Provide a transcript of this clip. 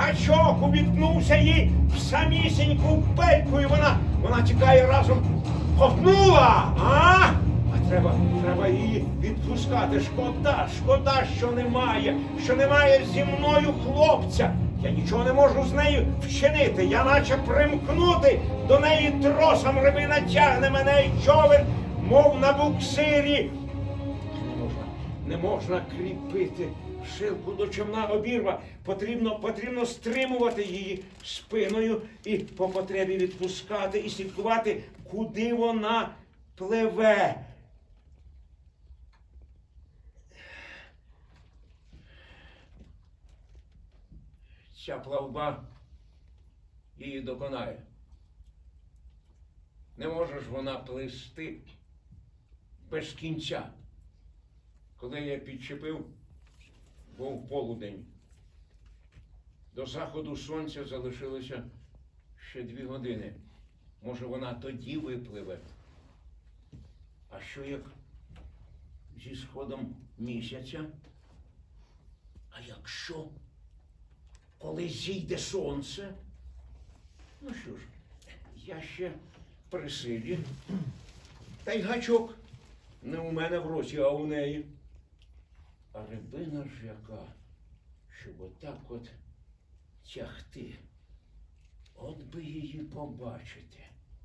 гачок увіткнувся їй в самісіньку пельку, і вона, вона тікає разом. Ковтнула, а? А треба, треба її відпускати. Шкода, шкода, що немає, що немає зі мною хлопця. Я нічого не можу з нею вчинити. Я наче примкнути до неї тросом рибина тягне мене і човен, мов на буксирі. Не можна, кріпити шилку до човна обірва. Потрібно, потрібно стримувати її спиною і по потребі відпускати і слідкувати, куди вона пливе. Ця плавба її доконає. Не може ж вона плисти без кінця. Коли я підчепив, був полудень. До заходу сонця залишилося ще дві години. Може, вона тоді випливе. А що як зі сходом місяця? А якщо коли зійде сонце? Ну що ж, я ще при силі. Та й гачок не у мене в роті, а у неї. А рибина ж яка, щоб отак от тягти. От би її побачити.